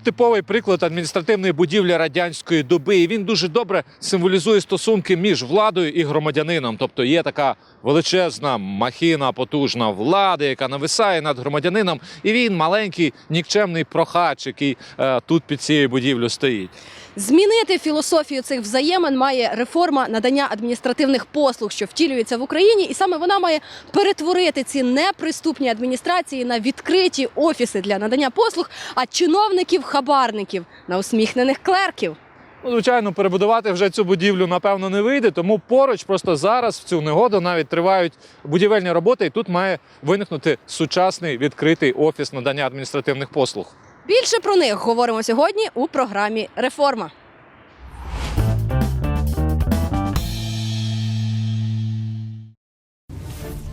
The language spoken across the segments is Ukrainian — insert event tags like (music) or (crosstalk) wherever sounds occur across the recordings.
типовий приклад адміністративної будівлі радянської доби. І він дуже добре символізує стосунки між владою і громадянином. Тобто є така величезна махіна, потужна влади, яка нависає над громадянином, і він маленький нікчемний прохач, який е, тут під цією будівлею стоїть. Змінити філософію цих взаємин має реформа надання адміністративних послуг, що втілюється в Україні, і саме вона має перетворити ці неприступні адміністрації на відкриті офіси для надання послуг, а чиновників-хабарників на усміхнених клерків. Ну, звичайно, перебудувати вже цю будівлю напевно не вийде, тому поруч просто зараз в цю негоду навіть тривають будівельні роботи, і тут має виникнути сучасний відкритий офіс надання адміністративних послуг. Більше про них говоримо сьогодні у програмі Реформа.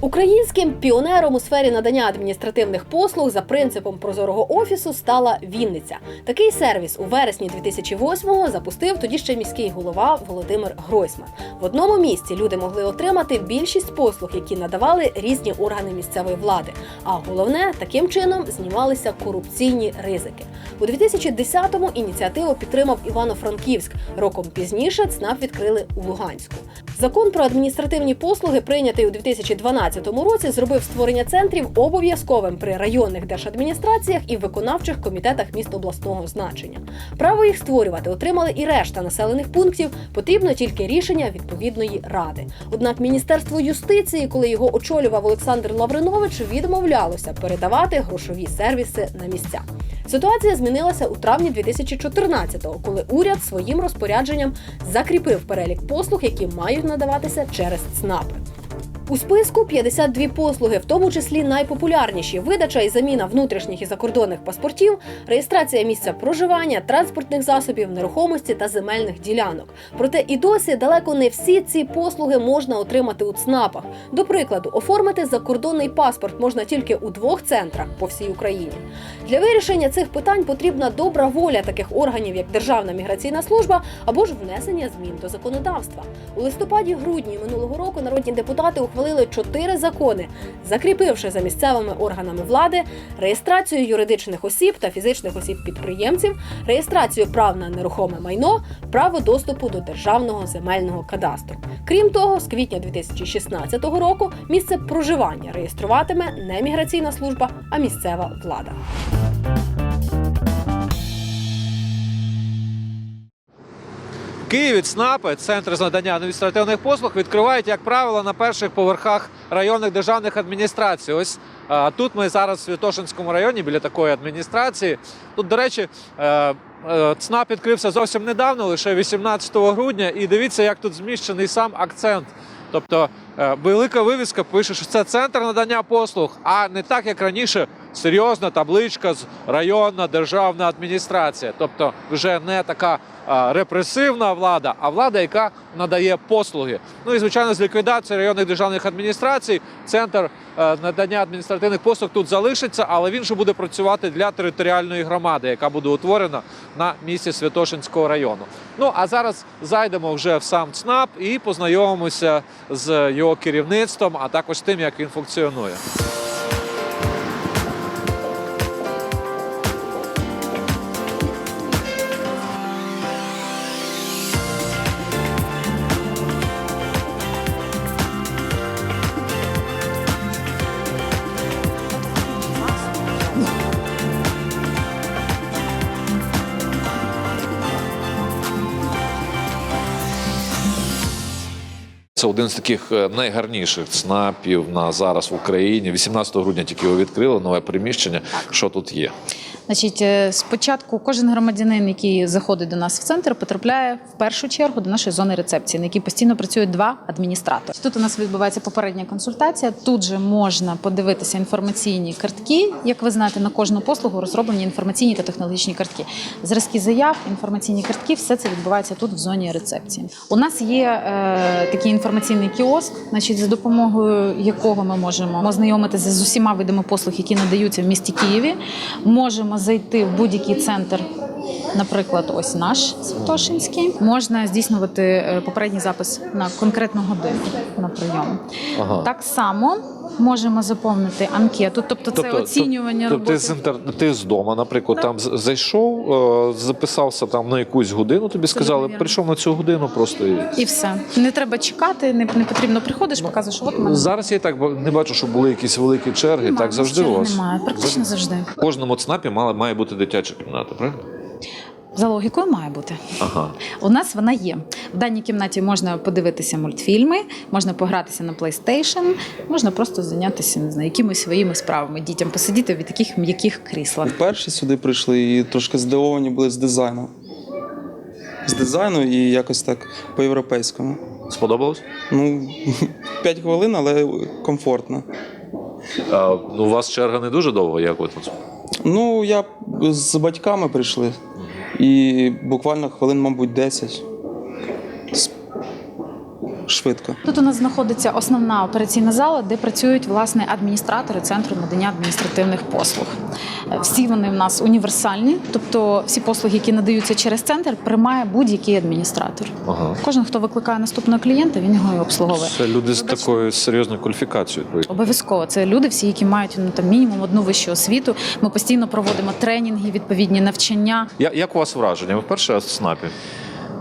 Українським піонером у сфері надання адміністративних послуг за принципом прозорого офісу стала Вінниця. Такий сервіс у вересні 2008-го запустив тоді ще міський голова Володимир Гройсман. В одному місці люди могли отримати більшість послуг, які надавали різні органи місцевої влади. А головне, таким чином знімалися корупційні ризики. У 2010-му ініціативу підтримав Івано-Франківськ. Роком пізніше ЦНАП відкрили у Луганську. Закон про адміністративні послуги, прийнятий у 2012 році, зробив створення центрів обов'язковим при районних держадміністраціях і виконавчих комітетах міст обласного значення. Право їх створювати отримали і решта населених пунктів. Потрібно тільки рішення відповідної ради. Однак Міністерство юстиції, коли його очолював Олександр Лавринович, відмовлялося передавати грошові сервіси на місця. Ситуація змінилася у травні 2014-го, коли уряд своїм розпорядженням закріпив перелік послуг, які мають надаватися через ЦНАПи. У списку 52 послуги, в тому числі найпопулярніші видача і заміна внутрішніх і закордонних паспортів, реєстрація місця проживання, транспортних засобів, нерухомості та земельних ділянок. Проте і досі далеко не всі ці послуги можна отримати у ЦНАПах. До прикладу, оформити закордонний паспорт можна тільки у двох центрах по всій Україні. Для вирішення цих питань потрібна добра воля таких органів, як Державна міграційна служба або ж внесення змін до законодавства. У листопаді-грудні минулого року народні депутати ухвалили чотири закони, закріпивши за місцевими органами влади реєстрацію юридичних осіб та фізичних осіб підприємців, реєстрацію прав на нерухоме майно, право доступу до державного земельного кадастру. Крім того, з квітня 2016 року місце проживання реєструватиме не міграційна служба, а місцева влада. Києві ЦНАПи, центри з надання адміністративних послуг, відкривають, як правило, на перших поверхах районних державних адміністрацій. Ось а, тут ми зараз в Святошинському районі біля такої адміністрації. Тут, до речі, е, е, ЦНАП відкрився зовсім недавно, лише 18 грудня. І дивіться, як тут зміщений сам акцент. Тобто е, велика вивіска пише, що це центр надання послуг, а не так, як раніше, серйозна табличка з районна державна адміністрація. Тобто вже не така репресивна влада, а влада, яка надає послуги. Ну і звичайно, з ліквідації районних державних адміністрацій центр е, надання адміністративних послуг тут залишиться, але він же буде працювати для територіальної громади, яка буде утворена на місці Святошинського району. Ну а зараз зайдемо вже в сам ЦНАП і познайомимося з його керівництвом, а також тим, як він функціонує. Це один з таких е, найгарніших ЦНАПів на зараз в Україні. 18 грудня тільки його відкрили, нове приміщення. Що тут є? Значить, е, спочатку кожен громадянин, який заходить до нас в центр, потрапляє в першу чергу до нашої зони рецепції, на якій постійно працюють два адміністратори. Тут у нас відбувається попередня консультація. Тут же можна подивитися інформаційні картки. Як ви знаєте, на кожну послугу розроблені інформаційні та технологічні картки. Зразки заяв, інформаційні картки, все це відбувається тут в зоні рецепції. У нас є е, такий інформаційний кіоск, значить, за допомогою якого ми можемо ознайомитися з усіма видами послуг, які надаються в місті Києві. Можемо зайти в будь-який центр наприклад, ось наш Святошинський, можна здійснювати е, попередній запис на конкретну годину на прийом. Ага. Так само можемо заповнити анкету, тобто це оцінювання тобто, ти з інтер... ти з дому, наприклад, Так. там зайшов, е, записався там на якусь годину. Тобі сказали, прийшов на цю годину, просто і І все. Не треба чекати, не, не потрібно приходиш, показуєш, от мене зараз я так не бачу, що були якісь великі черги. Немає, так завжди у вас Немає, практично завжди. в кожному ЦНАПі мала має бути дитяча кімната, правильно? За логікою має бути. Ага. У нас вона є. В даній кімнаті можна подивитися мультфільми, можна погратися на PlayStation, можна просто зайнятися не знаю, якимись своїми справами, дітям посидіти в таких м'яких кріслах. Вперше сюди прийшли і трошки здивовані були з дизайну. З дизайну і якось так по-європейському. Сподобалось? Ну, (laughs) 5 хвилин, але комфортно. А, ну, у вас черга не дуже довго, як от тут? Ну, я з батьками прийшли. І буквально хвилин, мабуть, 10. Швидко. Тут у нас знаходиться основна операційна зала, де працюють власне адміністратори центру надання адміністративних послуг. Всі вони в нас універсальні, тобто всі послуги, які надаються через центр, приймає будь-який адміністратор. Ага. Кожен, хто викликає наступного клієнта, він його і обслуговує. Це люди з такою серйозною кваліфікацією. Обов'язково це люди, всі, які мають ну там мінімум одну вищу освіту. Ми постійно проводимо тренінги, відповідні навчання. Я- Як у вас враження? Ви вперше в ЦНАПі?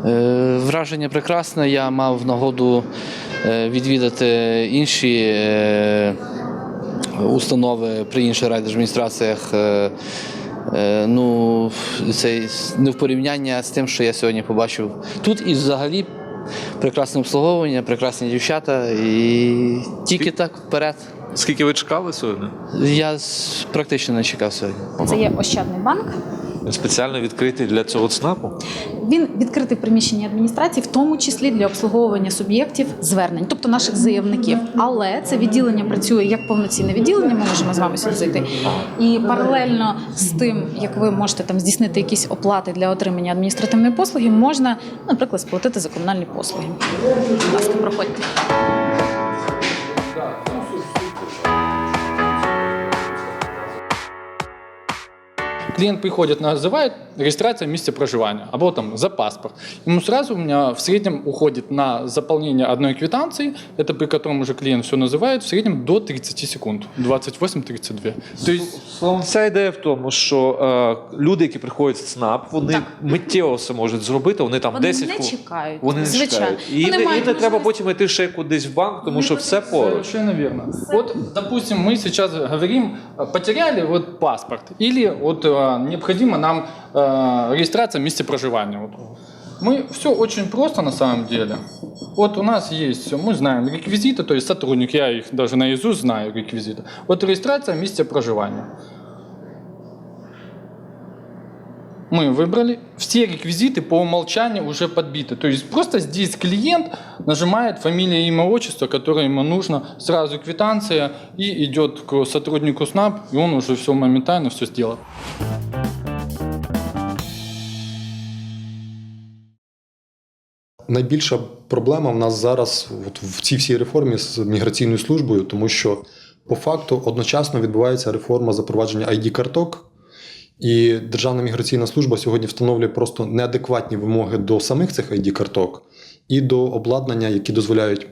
Е, Враження прекрасне. Я мав нагоду е, відвідати інші е, установи при інших райдержадміністраціях. Е, е, Ну, це не в порівняння з тим, що я сьогодні побачив тут, і взагалі прекрасне обслуговування, прекрасні дівчата, і тільки так вперед. Скільки ви чекали сьогодні? Я практично не чекав сьогодні. Це є Ощадний банк. Спеціально відкритий для цього ЦНАПу? Він відкритий в приміщенні адміністрації, в тому числі для обслуговування суб'єктів звернень, тобто наших заявників. Але це відділення працює як повноцінне відділення. Ми можемо з вами сюди зайти. І паралельно з тим, як ви можете там здійснити якісь оплати для отримання адміністративної послуги, можна, наприклад, сплатити за комунальні послуги. Будь ласка, проходьте. Клиент приходит, называет регистрация месте проживания, або там за паспорт. Ему сразу у меня в среднем уходит на заполнение одной квитанции, это при котором уже клиент все называет, в среднем до 30 секунд, 28-32. То есть Словом, ця ідея в тому, що е, люди, які приходять в ЦНАП, вони Так. миттєво все можуть зробити. Вони там Вони 10 не хвилин- чекають. Вони не Звичайно. чекають. І Вони не, і мають не треба можливість- потім йти ще кудись в банк, тому що все поруч. Совершенно верно. Вот, допустим, мы сейчас говорим, э, потеряли вот паспорт, или вот э, необходима нам э, регистрация месте проживания. Вот. Мы все очень просто на самом деле. Вот у нас есть все, мы знаем реквизиты, то есть сотрудник, я их даже наизусть знаю реквизиты. Вот регистрация месте проживания. Мы выбрали, все реквизиты по умолчанию уже подбиты. То есть просто здесь клиент нажимает фамилия, имя, отчество, которое ему нужно, сразу квитанция и идет к сотруднику СНАП, и он уже все моментально все сделал. Найбільша проблема в нас зараз от в цій всій реформі з міграційною службою, тому що по факту одночасно відбувається реформа запровадження id карток і Державна міграційна служба сьогодні встановлює просто неадекватні вимоги до самих цих id карток і до обладнання, які дозволяють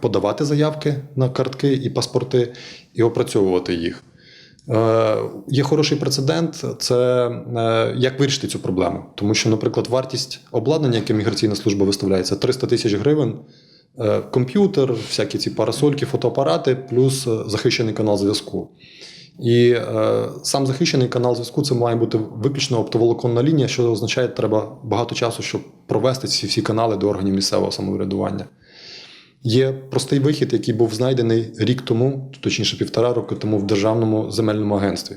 подавати заявки на картки і паспорти, і опрацьовувати їх. Е, Є хороший прецедент, це е, як вирішити цю проблему. Тому що, наприклад, вартість обладнання, яке міграційна служба виставляє, це 300 тисяч гривень. Е, Комп'ютер, всякі ці парасольки, фотоапарати, плюс е, захищений канал зв'язку. І е, сам захищений канал зв'язку це має бути виключно оптоволоконна лінія, що означає, що треба багато часу, щоб провести ці всі канали до органів місцевого самоврядування. Є простий вихід, який був знайдений рік тому, точніше півтора роки тому, в Державному земельному агентстві.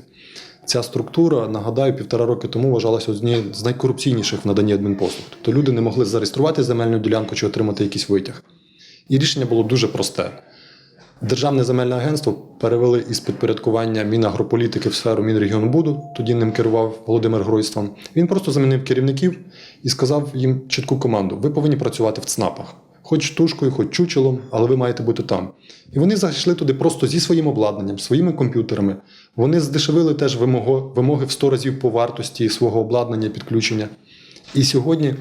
Ця структура, нагадаю, півтора роки тому вважалася однією з найкорупційніших в наданні адмінпослуг. Тобто люди не могли зареєструвати земельну ділянку чи отримати якийсь витяг. І рішення було дуже просте. Державне земельне агентство перевели із підпорядкування Мінагрополітики в сферу Мінрегіонбуду, тоді ним керував Володимир Гройстван. Він просто замінив керівників і сказав їм чітку команду: ви повинні працювати в ЦНАПах. хоч тушкою, хоч чучелом, але ви маєте бути там. І вони зайшли туди просто зі своїм обладнанням, своїми комп'ютерами. Вони здешевили теж вимоги, в 100 разів по вартості свого обладнання і підключення. І сьогодні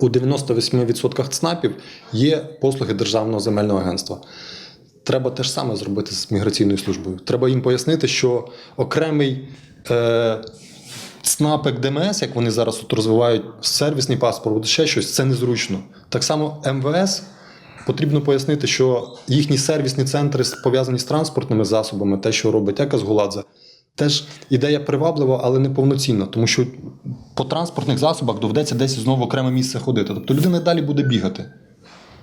у 98% ЦНАПів є послуги Державного земельного агентства. Треба те ж саме зробити з міграційною службою. Треба їм пояснити, що окремий е, ЦНАП ДМС, як вони зараз тут розвивають сервісний паспорт, ще щось, це незручно. Так само МВС потрібно пояснити, що їхні сервісні центри пов'язані з транспортними засобами, те, що робить Екас Гуладзе, теж ідея приваблива, але не повноцінна, тому що по транспортних засобах доведеться десь знову окреме місце ходити. Тобто людина далі буде бігати.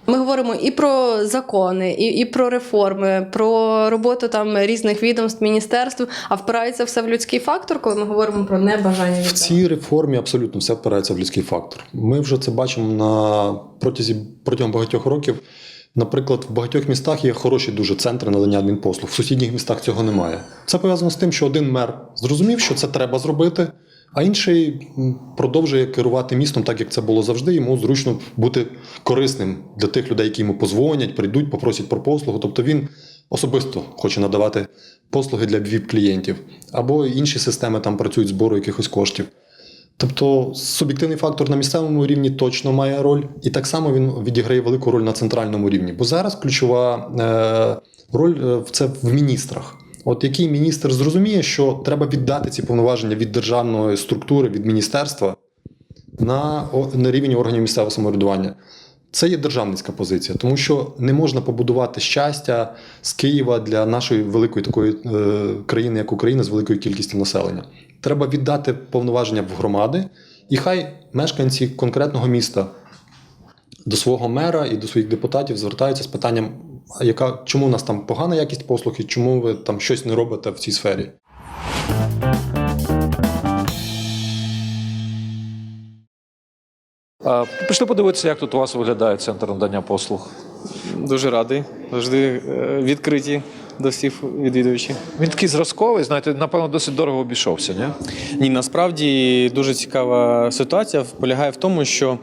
Ми говоримо і про закони, і, і про реформи, про роботу там різних відомств, міністерств, а впирається все в людський фактор, коли ми говоримо про небажання В цій реформі абсолютно все впирається в людський фактор. Ми вже це бачимо на протязі протягом багатьох років. Наприклад, в багатьох містах є хороші дуже центри надання адмінпослуг. В сусідніх містах цього немає. Це пов'язано з тим, що один мер зрозумів, що це треба зробити, а інший продовжує керувати містом, так як це було завжди. Йому зручно бути корисним для тих людей, які йому позвонять, прийдуть, попросять про послугу. Тобто він особисто хоче надавати послуги для ВІП-клієнтів. Або інші системи там працюють збору якихось коштів. Тобто суб'єктивний фактор на місцевому рівні точно має роль, і так само він відіграє велику роль на центральному рівні. Бо зараз ключова е, роль е, це в міністрах. От який міністр зрозуміє, що треба віддати ці повноваження від державної структури, від міністерства на, на рівень органів місцевого самоврядування. Це є державницька позиція, тому що не можна побудувати щастя з Києва для нашої великої такої е, країни, як Україна, з великою кількістю населення. Треба віддати повноваження в громади, і хай мешканці конкретного міста до свого мера і до своїх депутатів звертаються з питанням, яка чому у нас там погана якість послуг і чому ви там щось не робите в цій сфері. А, Пішли подивитися, як тут у вас виглядає центр надання послуг. Дуже радий, завжди е, відкриті до всіх відвідувачів. Він такий зразковий, знаєте, напевно, досить дорого обійшовся, ні? Ні, насправді дуже цікава ситуація полягає в тому, що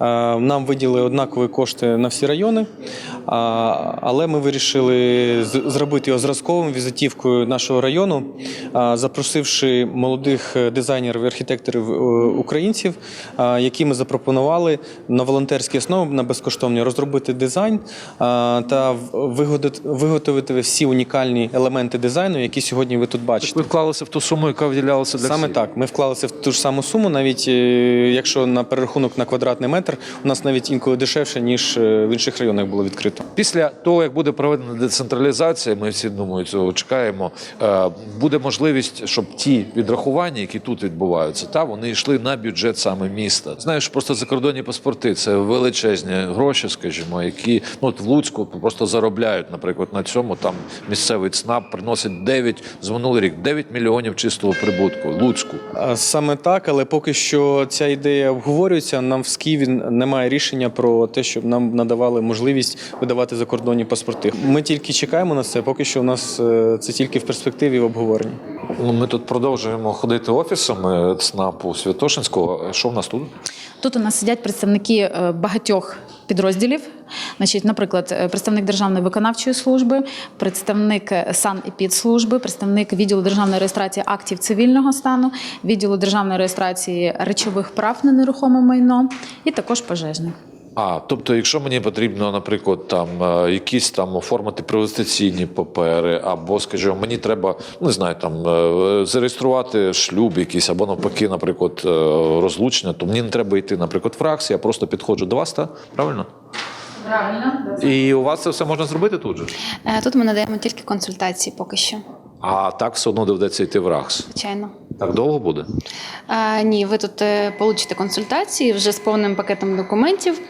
нам виділили однакові кошти на всі райони, але ми вирішили зробити його зразковим візитівкою нашого району, а, запросивши молодих е, дизайнерів і архітекторів е, українців, які ми запропонували на волонтерській основі на безкоштовні розробити дизайн та виготовити- всі унікальні елементи дизайну, які сьогодні ви тут бачите. Ви вклалися в ту суму, яка виділялася для Саме всіх. так. Ми вклалися в ту ж саму суму, навіть е, якщо на перерахунок на квадратний метр у нас навіть інколи дешевше, ніж е, в інших районах було відкрито. Після того, як буде проведена децентралізація, ми всі думаю, цього чекаємо. е, Буде можливість, щоб ті відрахування, які тут відбуваються, та вони йшли на бюджет саме міста. Знаєш, просто закордонні паспорти це величезні гроші, скажімо, які ну от в Луцьку просто заробляють, наприклад, на цьому там місцевий ЦНАП приносить 9, з минулий рік 9 мільйонів чистого прибутку. Луцьку. Саме так, але поки що ця ідея обговорюється. Нам в Києві немає рішення про те, щоб нам надавали можливість видавати закордонні паспорти. Ми тільки чекаємо на це. Поки що у нас е, це тільки в перспективі в обговоренні. Ну, ми тут продовжуємо ходити офісами ЦНАПу Святошинського. Що в нас тут? Тут у нас сидять представники е, багатьох підрозділів. Значить, наприклад, е, представник Державної виконавчої служби, представник е, санепідслужби, представник відділу державної реєстрації актів цивільного стану, відділу державної реєстрації речових прав на нерухоме майно і також пожежник. А, тобто, якщо мені потрібно, наприклад, там е, якісь там оформити приватизаційні папери, або, скажімо, мені треба, не знаю, там е, зареєструвати шлюб якийсь, або навпаки, наприклад, е, розлучення, то мені не треба йти, наприклад, в РАКС, я просто підходжу до вас, так? Правильно? Правильно, І у вас це все можна зробити тут же? Тут ми надаємо тільки консультації поки що, А так все одно доведеться йти в РАКС. звичайно. Так довго буде? Е, Ні, ви тут е, получите консультації вже з повним пакетом документів.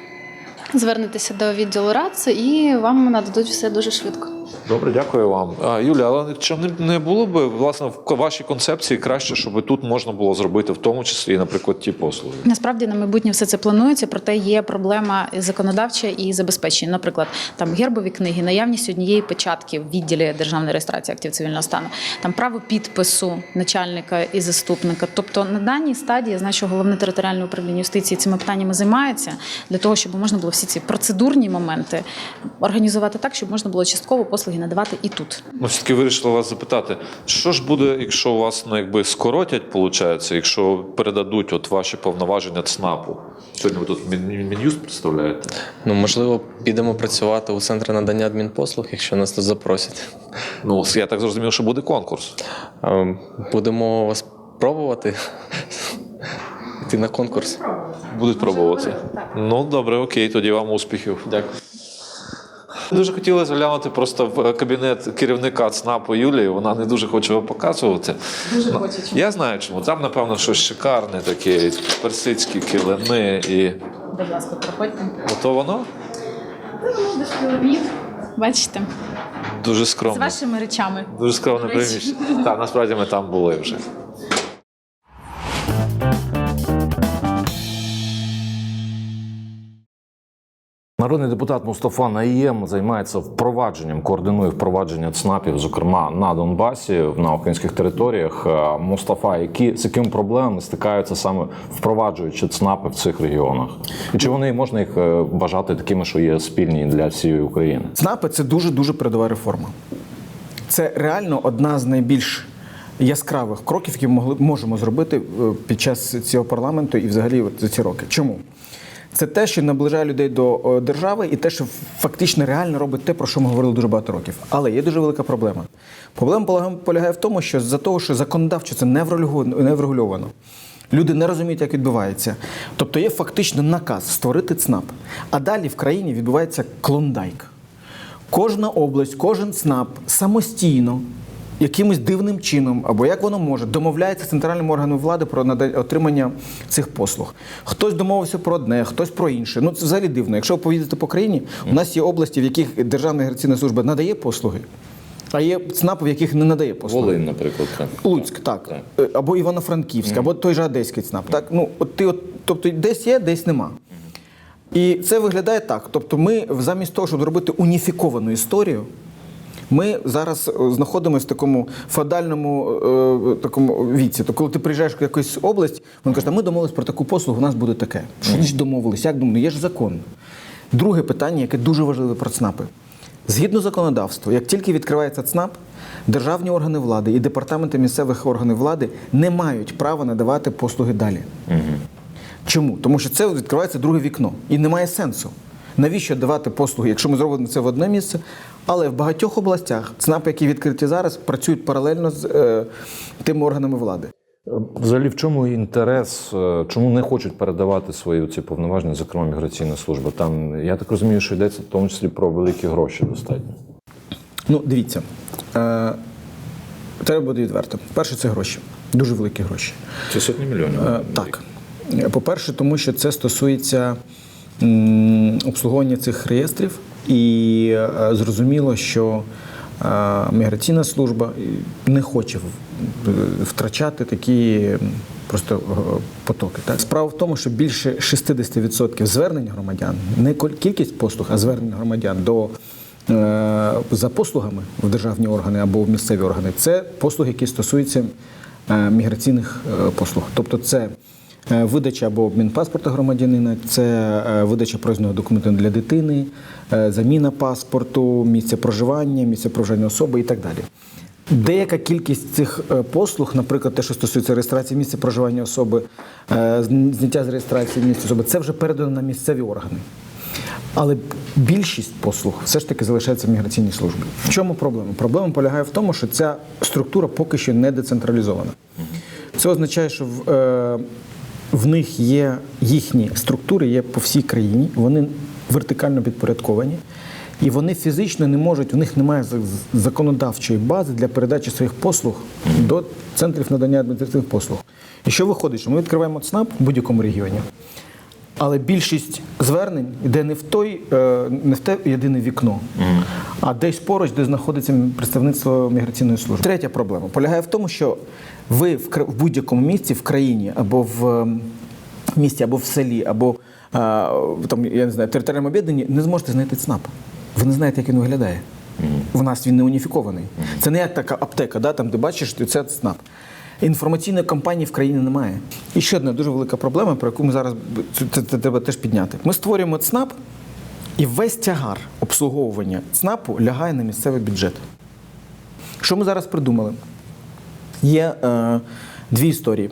Звернетеся до відділу РАЦ і вам нададуть все дуже швидко. Добре, дякую вам. А, Юля, але чи не- не було б власне в вашій концепції краще, щоб тут можна було зробити в тому числі, наприклад, ті послуги? Насправді на майбутнє все це планується, проте є проблема законодавча і забезпечення. Наприклад, там гербові книги, наявність однієї печатки в відділі державної реєстрації актів цивільного стану, там право підпису начальника і заступника. Тобто на даній стадії я знаю, що головне територіальне управління юстиції цими питаннями займається для того, щоб можна було всі всі ці процедурні моменти організувати так, щоб можна було частково послуги надавати і тут. Ну, все-таки вирішила вас запитати, що ж буде, якщо вас ну, якби скоротять, виходить, якщо передадуть от ваші повноваження ЦНАПу? Сьогодні ви тут Мін- Мін'юз представляєте? Ну, можливо, підемо працювати у центр надання адмінпослуг, якщо нас тут запросять. Ну, я так зрозумів, що буде конкурс. Будемо вас пробувати йти на конкурс. Будуть пробувати. Ну, добре, окей, тоді вам успіхів. Дякую. Дуже хотіли заглянути просто в кабінет керівника ЦНАПу Юлії. Вона не дуже хоче його показувати. Дуже хоче. Я знаю чому. Там, напевно, щось шикарне таке, персидські килими і. Будь ласка, проходьте. Ото воно Бачите, дуже з скромне. вашими речами. Дуже скромне приміщення. Так, насправді ми там були вже. Народний депутат Мустафа Наєм займається впровадженням, координує впровадження ЦНАПів, зокрема на Донбасі, на українських територіях. Е, Мустафа, які з якими проблемами стикаються саме впроваджуючи ЦНАПи в цих регіонах? І чи вони можна їх е, вважати такими, що є спільні для всієї України? ЦНАПи це дуже дуже передова реформа. Це реально одна з найбільш яскравих кроків, які ми могли можемо зробити е, під час цього парламенту і взагалі за ці роки. Чому? Це те, що наближає людей до е, держави, і те, що фактично реально робить те, про що ми говорили дуже багато років. Але є дуже велика проблема. Проблема полягає- полягає в тому, що за того, що законодавчо це не врегульовано. Люди не розуміють, як відбувається. Тобто є фактично наказ створити ЦНАП. А далі в країні відбувається клондайк. Кожна область, кожен ЦНАП самостійно, якимось дивним чином, або як воно може, домовляється з центральним органом влади про отримання цих послуг. Хтось домовився про одне, хтось про інше. Ну це взагалі дивно. Якщо поїдете по країні, у нас є області, в яких Державна міграційна служба надає послуги, а є ЦНАПи, в яких не надає послуги. Волинь, наприклад. так. Луцьк, так. Е, Або Івано-Франківськ, або той же Одеський ЦНАП. Так? Ну, от ти, от, тобто десь є, десь нема. І це виглядає так. Тобто, ми замість того, щоб зробити уніфіковану історію, ми зараз е, знаходимося в такому феодальному е, такому віці. То коли ти приїжджаєш в якусь область, вони кажуть, а ми домовились про таку послугу, у нас буде таке. Що значить домовились? Як думали? Є ж закон. Друге питання, яке дуже важливе про ЦНАПи. Згідно законодавства, як тільки відкривається ЦНАП, державні органи влади і департаменти місцевих органів влади не мають права надавати послуги далі. Чому? Тому що це відкривається друге вікно і немає сенсу. Навіщо давати послуги, якщо ми зробимо це в одне місце? Але в багатьох областях ЦНАПи, які відкриті зараз, працюють паралельно з е, тими органами влади. Взагалі, в чому інтерес, е, чому не хочуть передавати свої ці повноваження, зокрема міграційна служба? Там я так розумію, що йдеться в тому числі про великі гроші достатньо. Ну, дивіться, е, треба буде відверто. Перше, це гроші, дуже великі гроші. Це сотні мільйонів. Е, Так. Е, По-перше, тому що це стосується м, обслуговування цих реєстрів, і е, зрозуміло, що е, міграційна служба не хоче втрачати такі просто е, потоки. Так? Справа в тому, що більше 60% звернень громадян, не кіль- кількість послуг, а звернень громадян до е, за послугами в державні органи або в місцеві органи, це послуги, які стосуються е, міграційних е, послуг. Тобто це е, видача або обмін паспорта громадянина, це е, видача проїзного документу для дитини, е, заміна паспорту, місце проживання, місце проживання особи і так далі. Деяка кількість цих е, послуг, наприклад, те, що стосується реєстрації місця проживання особи, е, зняття з реєстрації місця особи, це вже передано на місцеві органи. Але більшість послуг все ж таки залишається в міграційній службі. В чому проблема? Проблема полягає в тому, що ця структура поки що не децентралізована. Це означає, що в, е, в них є їхні структури, є по всій країні, вони вертикально підпорядковані, і вони фізично не можуть, в них немає законодавчої бази для передачі своїх послуг до центрів надання адміністративних послуг. І що виходить, що ми відкриваємо ЦНАП в будь-якому регіоні. Але більшість звернень йде не в той, е, не в те єдине вікно, а десь поруч, де знаходиться представництво міграційної служби. Третя проблема полягає в тому, що ви в в будь-якому місці в країні або в ем, місті, або в селі, або е, там, я не знаю, територіальному об'єднанні не зможете знайти ЦНАП. Ви не знаєте, як він виглядає. У нас він не уніфікований. Це не як така аптека, да, там, де бачиш, що це ЦНАП. Інформаційної кампанії в країні немає. І ще одна дуже велика проблема, про яку ми зараз це треба теж підняти. Ми створюємо ЦНАП, І весь тягар обслуговування ЦНАПу лягає на місцевий бюджет. Що ми зараз придумали? Є е, дві історії.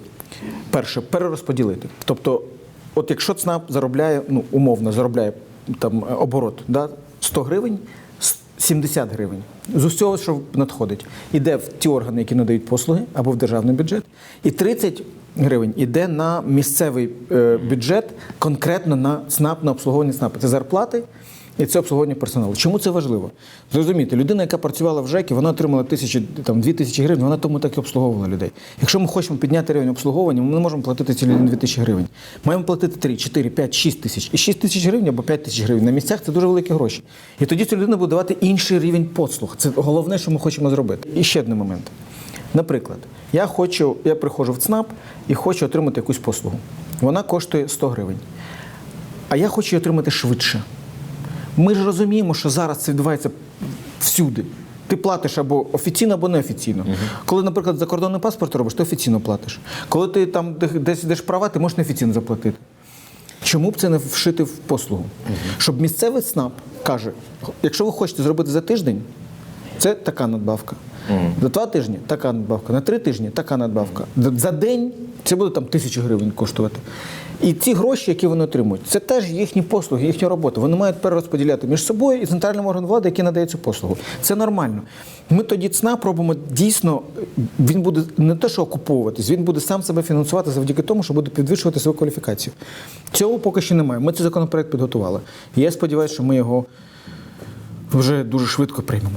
Перше, перерозподілити. Тобто, от якщо ЦНАП заробляє, ну, умовно, заробляє там оборот да, 100 гривень, с- 70 гривень з усього, що надходить, іде в ті органи, які надають послуги, або в державний бюджет, і 30 гривень іде на місцевий е, бюджет, конкретно на ЦНАП, на обслуговування ЦНАПу. Це зарплати. І це обслуговування персоналу. Чому це важливо? Зрозумійте, людина, яка працювала в ЖЕКі, вона отримала тисячі, там, дві тисячі гривень, вона тому так і обслуговувала людей. Якщо ми хочемо підняти рівень обслуговування, ми не можемо платити цій людині 2 тисячі гривень. Маємо платити 3, 4, 5, 6 тисяч. І 6 тисяч гривень або 5 тисяч гривень на місцях це дуже великі гроші. І тоді ця людина буде давати інший рівень послуг. Це головне, що ми хочемо зробити. І ще один момент. Наприклад, я хочу, я приходжу в ЦНАП і хочу отримати якусь послугу. Вона коштує 100 гривень. А я хочу її отримати швидше. Ми ж розуміємо, що зараз це відбувається всюди. Ти платиш або офіційно, або неофіційно. Коли, наприклад, закордонний паспорт робиш, ти офіційно платиш. Коли ти там десь йдеш права, ти можеш неофіційно заплатити. Чому б це не вшити в послугу? Щоб місцевий СНАП каже: якщо ви хочете зробити за тиждень, це така надбавка. За два тижні така надбавка, на три тижні така надбавка. За- За день це буде там тисячу гривень коштувати. І ці гроші, які вони отримують, це теж їхні послуги, їхня робота. Вони мають перерозподіляти між собою і центральним органом влади, який надає цю послугу. Це нормально. Ми тоді ЦНАП робимо дійсно, він буде не те, що окуповуватись, він буде сам себе фінансувати завдяки тому, що буде підвищувати свою кваліфікацію. Цього поки що немає. Ми цей законопроект підготували. Я сподіваюся, що ми його вже дуже швидко приймемо.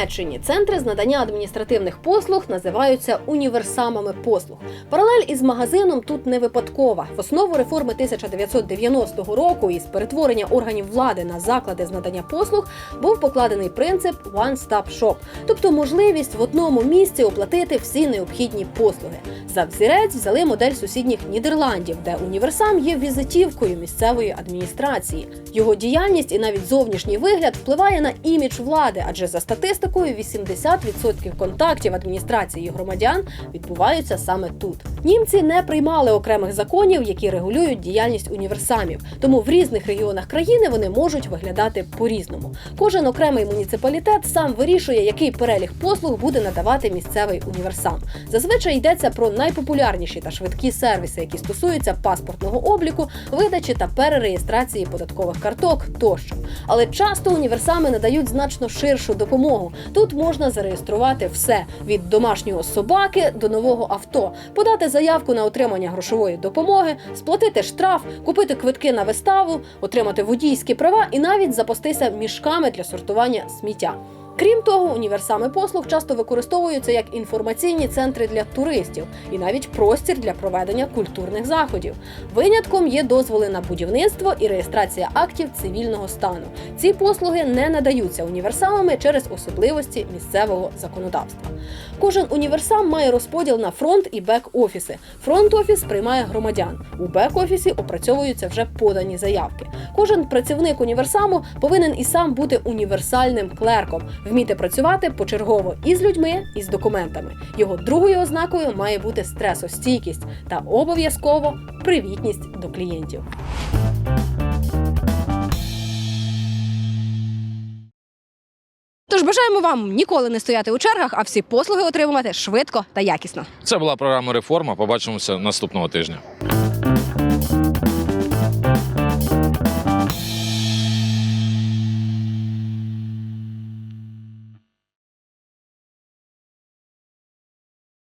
Німеччині центри з надання адміністративних послуг називаються універсамами послуг. Паралель із магазином тут не випадкова. В основу реформи 1990 року із перетворення органів влади на заклади з надання послуг був покладений принцип One Stop Shop, тобто можливість в одному місці оплатити всі необхідні послуги. За взірець взяли модель сусідніх Нідерландів, де універсам є візитівкою місцевої адміністрації. Його діяльність і навіть зовнішній вигляд впливає на імідж влади, адже за статистикою 80% контактів адміністрації громадян відбуваються саме тут. Німці не приймали окремих законів, які регулюють діяльність універсамів, тому в різних регіонах країни вони можуть виглядати по-різному. Кожен окремий муніципалітет сам вирішує, який перелік послуг буде надавати місцевий універсам. Зазвичай йдеться про найпопулярніші та швидкі сервіси, які стосуються паспортного обліку, видачі та перереєстрації податкових карток тощо. Але часто універсами надають значно ширшу допомогу. Тут можна зареєструвати все від домашнього собаки до нового авто, подати заявку на отримання грошової допомоги, сплатити штраф, купити квитки на виставу, отримати водійські права і навіть запастися мішками для сортування сміття. Крім того, універсами послуг часто використовуються як інформаційні центри для туристів і навіть простір для проведення культурних заходів. Винятком є дозволи на будівництво і реєстрація актів цивільного стану. Ці послуги не надаються універсамами через особливості місцевого законодавства. Кожен універсам має розподіл на фронт і бек-офіси. Фронт-офіс приймає громадян. У бек-офісі опрацьовуються вже подані заявки. Кожен працівник універсаму повинен і сам бути універсальним клерком, вміти працювати почергово і з людьми, і з документами. Його другою ознакою має бути стресостійкість та обов'язково привітність до клієнтів. Тож бажаємо вам ніколи не стояти у чергах, а всі послуги отримувати швидко та якісно. Це була програма Реформа. Побачимося наступного тижня.